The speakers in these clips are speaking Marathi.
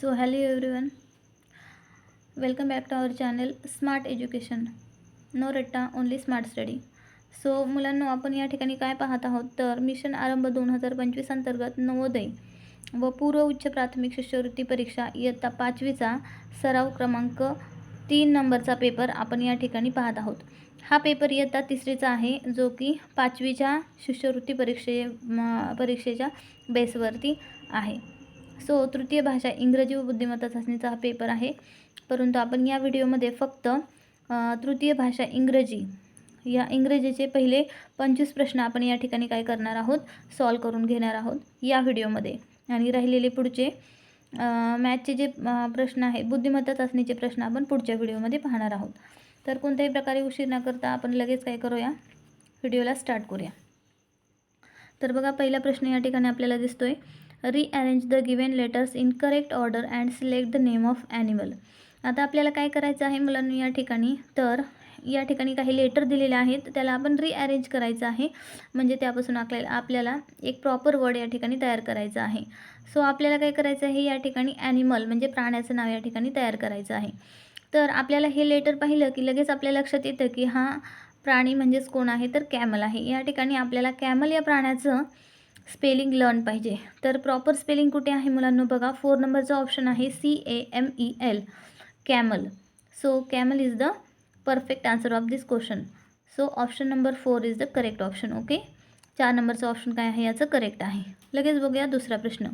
So hello everyone welcome back to our channel smart education no रट्टा ओनली स्मार्ट स्टडी सो मुलांनो आपण या ठिकाणी काय पाहत आहोत? तर मिशन आरंभ दोन हजार पंचवीस अंतर्गत नवोदय व पूर्व उच्च प्राथमिक शिष्यवृत्ती परीक्षा इयत्ता पाचवीचा सराव क्रमांक तीन नंबरचा पेपर आपण या ठिकाणी पाहत आहोत. हा पेपर इयत्ता तिसरीचा आहे जो की पाचवीच्या शिष्यवृत्ती परीक्षे परीक्षेच्या बेसवरती आहे. सो तृतीय भाषा इंग्रजी व बुद्धिमत्ता चाचणीचा हा पेपर आहे. परंतु आपण या व्हिडिओमध्ये फक्त तृतीय भाषा इंग्रजी या इंग्रजीचे पहिले पंचवीस प्रश्न आपण या ठिकाणी काय करणार आहोत? सॉल्व करून घेणार आहोत या व्हिडिओमध्ये आणि राहिलेले पुढचे मॅथचे जे प्रश्न आहेत बुद्धिमत्ता चाचणीचे प्रश्न आपण पुढच्या व्हिडिओमध्ये पाहणार आहोत. तर कोणत्याही प्रकारे उशीर न करता आपण लगेच काय करूया? व्हिडिओला स्टार्ट करूया. तर बघा पहिला प्रश्न या ठिकाणी आपल्याला दिसतोय. Rearrange the given letters in correct order and select the name of animal आता आपल्याला काय करायचं आहे मुलांनी या ठिकाणी? तर या ठिकाणी काही लेटर दिलेले आहेत. त्याला आपण रिअरेंज करायचं आहे. म्हणजे त्यापासून आपल्याला आपल्याला एक प्रॉपर वर्ड या ठिकाणी तयार करायचं आहे. सो आपल्याला काय करायचं आहे? या ठिकाणी ॲनिमल म्हणजे प्राण्याचं नाव या ठिकाणी तयार करायचं आहे. तर आपल्याला हे लेटर पाहिलं की लगेच आपल्या लक्षात येतं की हा प्राणी म्हणजेच कोण आहे? तर कॅमल आहे. या ठिकाणी आपल्याला कॅमल या प्राण्याचं स्पेलिंग लर्न पाहिजे. तर प्रॉपर स्पेलिंग कुठे आहे मुलांनो? बघा फोर नंबरचा ऑप्शन आहे C A M E L camel. So camel is the perfect answer of this question so option number four is the correct option okay चार नंबरचं ऑप्शन काय आहे? याचं करेक्ट आहे. लगेच बघूया दुसरा प्रश्न.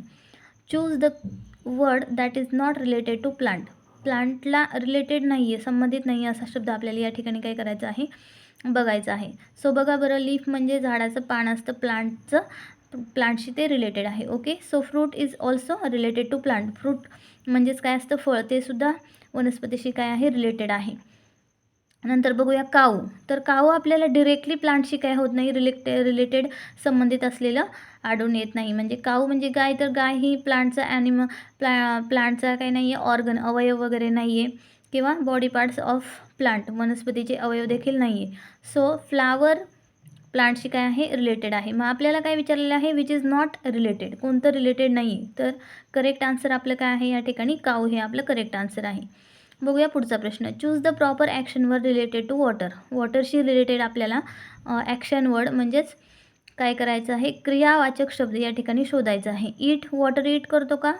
Choose the word that is not related to plant प्लांटला related नाही आहे संबंधित नाही आहे असा शब्द आपल्याला या ठिकाणी काय करायचा आहे? बघायचं आहे. सो बघा बरं लीफ म्हणजे झाडाचं पान असतं प्लांटचं प्लांटशी ते रिलेटेड आहे okay so fruit is also related to plant fruit म्हणजेच काय असतं? फळ. ते सुद्धा वनस्पतीशी काय आहे? रिलेटेड आहे. नंतर बघूया काऊ. तर काऊ आपल्याला डिरेक्टली प्लांटशी काय होत नाही? रिलेट रिलेटेड संबंधित असलेलं आढळून येत नाही. म्हणजे काऊ म्हणजे गाय. तर गाय ही प्लांटचा ॲनिम प्ला प्लांटचा काय नाही आहे ऑर्गन अवयव वगैरे नाही आहे किंवा बॉडी पार्ट्स ऑफ प्लांट वनस्पतीचे अवयव देखील नाही आहे सो फ्लावर प्लांटशी काय आहे? रिलेटेड आहे. मग आपल्याला काय विचारलेलं आहे? विच इज नॉट रिलेटेड कोणतं रिलेटेड नाही आहे तर करेक्ट आन्सर आपलं काय आहे? या ठिकाणी काऊ हे आपलं करेक्ट आन्सर आहे. बघूया पुढचा प्रश्न. Choose the proper action word related to water वॉटरशी related आपल्याला ॲक्शन वर्ड म्हणजेच काय करायचं आहे? क्रियावाचक शब्द या ठिकाणी शोधायचा आहे. ईट वॉटर ईट करतो का?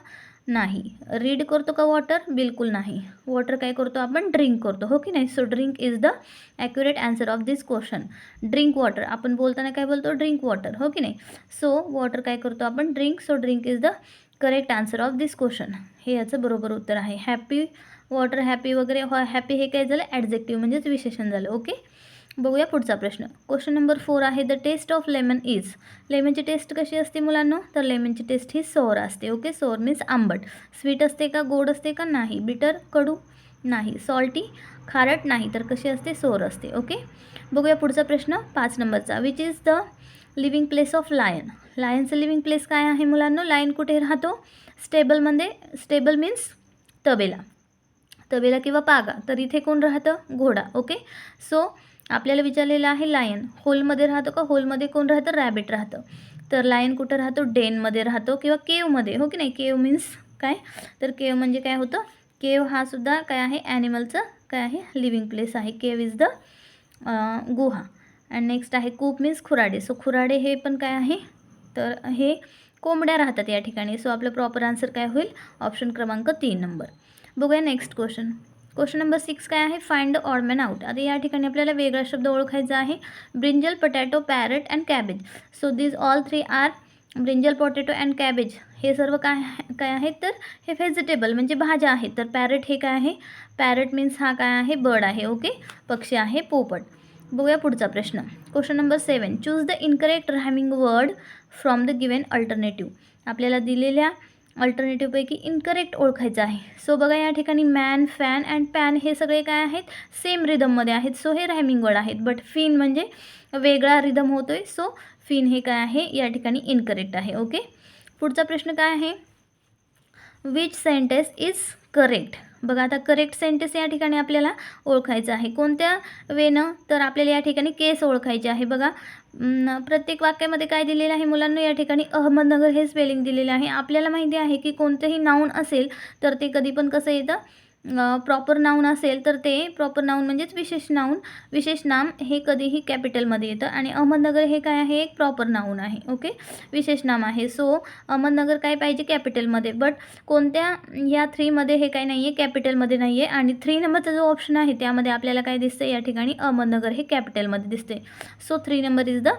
नाही. रीड करतो का वॉटर बिलकुल नाही. वॉटर काय करतो आपण? ड्रिंक करतो. हो की नाही? So drink is the accurate answer of this question drink water आपण बोलताना काय बोलतो? ड्रिंक वॉटर हो की नाही? सो वॉटर काय करतो आपण? Drink so drink is the correct answer of this question हे याचं बरोबर उत्तर आहे. हॅपी वॉटर हॅपी वगैरे हो, हॅपी हे काय झालं? ॲडजेक्टिव्ह म्हणजेच विशेषण झालं. ओके बघूया पुढचा प्रश्न. क्वेश्चन नंबर फोर आहे the taste of lemon is लेमनची taste कशी असते मुलांनो? तर लेमनची टेस्ट ही सोर असते ओके सोर मीन्स आंबट. स्वीट असते का गोड असते का? नाही. बिटर कडू? नाही. सॉल्टी खारट? नाही. तर कशी असते? सोर असते ओके बघूया पुढचा प्रश्न पाच नंबरचा which is the living place of lion लायनचं living place काय आहे मुलांनो? लायन कुठे राहतो? स्टेबलमध्ये स्टेबल मीन्स तबेला. तबेला किंवा पागा. तर इथे कोण राहतं? घोडा ओके सो आपल्याला विचारलेलं आहे लायन होलमध्ये राहतो का? होलमध्ये कोण राहतं? रॅबिट राहतं. तर लायन कुठं राहतो? डेनमध्ये राहतो किंवा केवमध्ये हो की नाही? केव मीन्स काय? तर केव म्हणजे काय होतं? केव हा सुद्धा काय आहे? ॲनिमलचं काय आहे? लिव्हिंग प्लेस आहे. केव इज द गुहा. अँड नेक्स्ट आहे कूप मीन्स खुराडे. सो खुराडे हे पण काय आहे? तर हे कोंबड्या राहतात या ठिकाणी. सो आपलं प्रॉपर आन्सर काय होईल? ऑप्शन क्रमांक तीन नंबर बघूया next question question number six काय आहे? फाइंड द ऑडमॅन आउट आता या ठिकाणी आपल्याला वेगळा शब्द ओळखायचा आहे. Brinjal potato parrot and cabbage so these all three are brinjal potato and cabbage हे सर्व काय काय आहेत तर हे व्हेजिटेबल म्हणजे भाज्या आहेत. तर पॅरट हे काय आहे? पॅरट मीन्स हा काय आहे? बर्ड आहे. ओके पक्षी आहे. पोपट. बघूया पुढचा प्रश्न. Question number seven choose the incorrect rhyming word from the given alternative आपल्याला दिलेल्या अल्टरनेटिव्हपैकी इनकरेक्ट ओळखायचं आहे. सो बघा या ठिकाणी मॅन फॅन अँड पॅन हे सगळे काय आहेत? सेम रिदममध्ये आहेत. सो हे रायमिंग वर्ड आहेत. बट फिन म्हणजे वेगळा रिदम होतो आहे सो फिन हे काय आहे? या ठिकाणी इनकरेक्ट आहे. ओके पुढचा प्रश्न काय आहे? विच सेंटेन्स इज करेक्ट बघा आता करेक्ट सेंटेन्स या ठिकाणी आपल्याला ओळखायचं आहे. कोणत्या वेनं तर आपल्याला या ठिकाणी केस ओळखायचे आहे. बघा प्रत्येक वाक्यामध्ये काय दिलेलं आहे मुलांना? या ठिकाणी अहमदनगर हे स्पेलिंग दिलेलं आहे. आपल्याला माहिती आहे की कोणतंही नाऊन असेल तर ते कधी पण कसं येतं? प्रॉपर नाऊन असेल तर ते प्रॉपर नाऊन म्हणजेच विशेष नाऊन विशेष नाम हे कधीही कॅपिटलमध्ये येतं आणि अहमदनगर हे काय आहे? एक प्रॉपर नाऊन आहे. ओके विशेष नाम आहे. सो अहमदनगर काय पाहिजे? कॅपिटलमध्ये बट कोणत्या या थ्रीमध्ये हे काय नाही आहे कॅपिटलमध्ये नाही आहे आणि थ्री नंबरचा जो ऑप्शन आहे त्यामध्ये आपल्याला काय दिसतं या ठिकाणी अहमदनगर हे कॅपिटलमध्ये दिसते so three number is the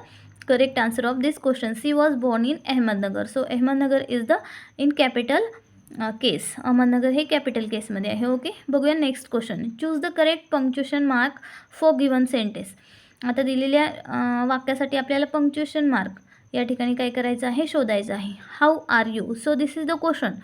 correct answer of this question she was born in Ahmednagar. So Ahmednagar is the in capital case Ahmednagar हे कॅपिटल केसमध्ये आहे ओके बघूया next question choose the correct punctuation mark for given sentence आता दिलेल्या वाक्यासाठी आपल्याला पंक्च्युएशन मार्क या ठिकाणी काय करायचं आहे? शोधायचं आहे. How are you so this is the question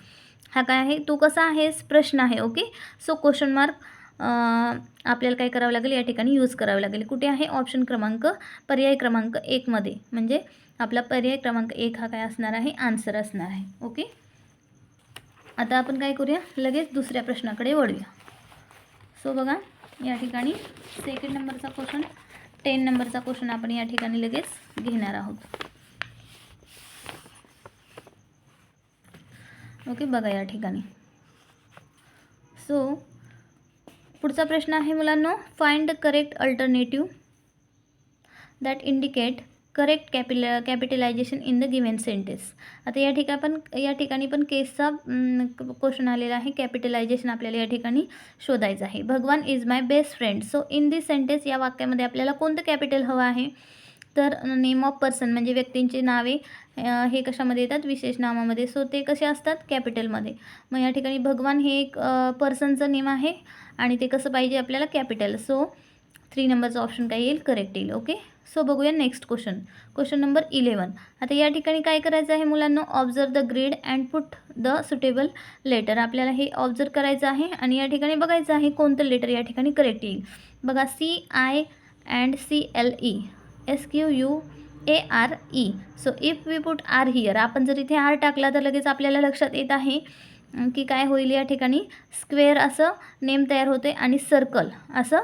हा काय आहे? तू कसा आहेस प्रश्न आहे ओके सो क्वेश्चन मार्क आपल्याला काय करावं लागेल? या ठिकाणी यूज करावं लागेल. कुठे आहे? ऑप्शन क्रमांक पर्याय क्रमांक एकमध्ये म्हणजे आपला पर्याय क्रमांक एक हा काय असणार आहे? आन्सर असणार आहे ओके आता आपण काय करूया? लगेच दुसऱ्या प्रश्नाकडे वळूया. सो बघा या ठिकाणी सेकंड नंबरचा क्वेश्चन टेन नंबरचा क्वेश्चन आपण या ठिकाणी लगेच घेणार आहोत. ओके बघा या ठिकाणी. सो पुढचा प्रश्न आहे मुलांनो find the correct alternative that indicate correct capital capitalization in the given sentence आता या ठिकाणी पण या ठिकाणी पण केसचा क्वेश्चन आलेला आहे. कॅपिटलायझेशन आपल्याला या ठिकाणी शोधायचं आहे. Bhagwan is my best friend so in this sentence या वाक्यामध्ये आपल्याला कोणतं कॅपिटल हवं आहे? तर नेम ऑफ पर्सन म्हणजे व्यक्तींची नावे हे कशामध्ये येतात? विशेष नामामध्ये सो ते कसे असतात? कॅपिटलमध्ये मग या ठिकाणी भगवान हे एक पर्सनचं नेम आहे आणि ते कसं पाहिजे आपल्याला? कॅपिटल सो थ्री नंबरचं ऑप्शन काय येईल? करेक्ट येईल. ओके सो बघूया next question question number eleven आता या ठिकाणी काय करायचं आहे मुलांना? Observe the grid and put the suitable letter आपल्याला हे ऑब्झर्व करायचं आहे आणि या ठिकाणी बघायचं आहे कोणतं लेटर या ठिकाणी करेक्ट येईल. बघा C I and C L E S Q U A R E so if we put R here आपण जर इथे आर टाकला तर लगेच आपल्याला लक्षात येत आहे की काय होईल या ठिकाणी? स्क्वेअर असं नेम तयार होते आणि सर्कल असं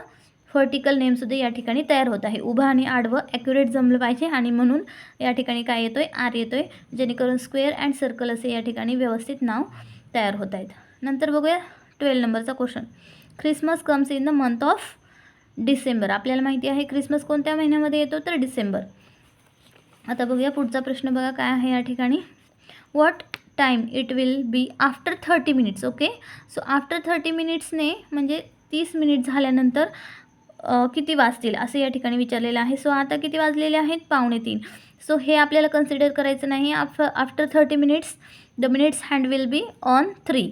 व्हर्टिकल नेमसुद्धा या ठिकाणी तयार होत आहे. उभं आणि आडवं ॲक्युरेट जमलं पाहिजे आणि म्हणून या ठिकाणी काय येतो आहे आर येतो आहे जेणेकरून स्क्वेअर अँड सर्कल असे या ठिकाणी व्यवस्थित नाव तयार होत आहेत. नंतर बघूया ट्वेल्व नंबरचा question Christmas comes in the month of December आपल्याला माहिती आहे क्रिसमस कोणत्या महिन्यामध्ये येतो? तर डिसेंबर. आता बघूया पुढचा प्रश्न बघा काय आहे या ठिकाणी. What time it will be after thirty minutes okay so after thirty मिनिट्सने म्हणजे तीस मिनिट झाल्यानंतर किती वाजतील? असं या ठिकाणी विचारलेलं आहे. सो आता किती वाजलेले आहेत? पावणे तीन. सो हे आपल्याला कन्सिडर करायचं नाही. After after thirty minutes the minutes hand will be on three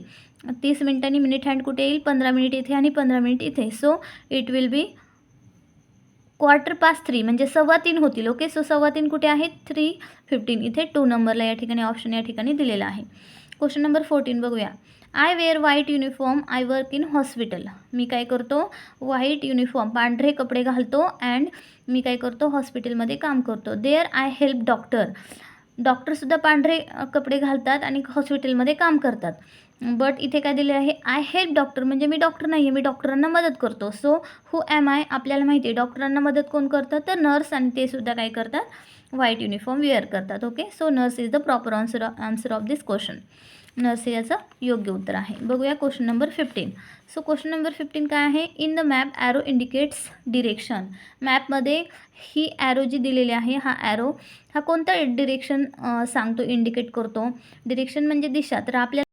तीस मिनिटांनी मिनिट हँड कुठे येईल? पंधरा मिनिट इथे आणि पंधरा मिनिट इथे. So it will be quarter past three म्हणजे सव्वा तीन होतील. ओके सो सव्वा तीन कुठे आहेत? थ्री फिफ्टीन इथे टू नंबरला या ठिकाणी ऑप्शन या ठिकाणी दिलेला आहे. क्वेश्चन नंबर फोर्टीन बघूया. I wear white uniform I work in hospital मी काय करतो? व्हाईट युनिफॉर्म पांढरे कपडे घालतो अँड मी काय करतो? हॉस्पिटलमध्ये काम करतो. देअर आय हेल्प डॉक्टर डॉक्टरसुद्धा पांढरे कपडे घालतात आणि हॉस्पिटलमध्ये काम करतात. बट इथे काय दिले आहे? आय हेल्प डॉक्टर म्हणजे मी डॉक्टर नाही आहे मी डॉक्टरांना मदत करतो. सो हू ॲम आय आपल्याला माहिती आहे डॉक्टरांना मदत कोण करतं? तर नर्स आणि ते सुद्धा काय करतात? व्हाईट युनिफॉर्म वेअर करतात okay so nurse is the proper answer answer of this question nurse हे याचं योग्य उत्तर आहे. बघूया question number fifteen so question number fifteen काय आहे? In the map arrow indicates direction मॅपमध्ये ही ॲरो जी दिलेली आहे हा ॲरो हा कोणता डिरेक्शन सांगतो इंडिकेट करतो? डिरेक्शन म्हणजे दिशा. तर आपल्या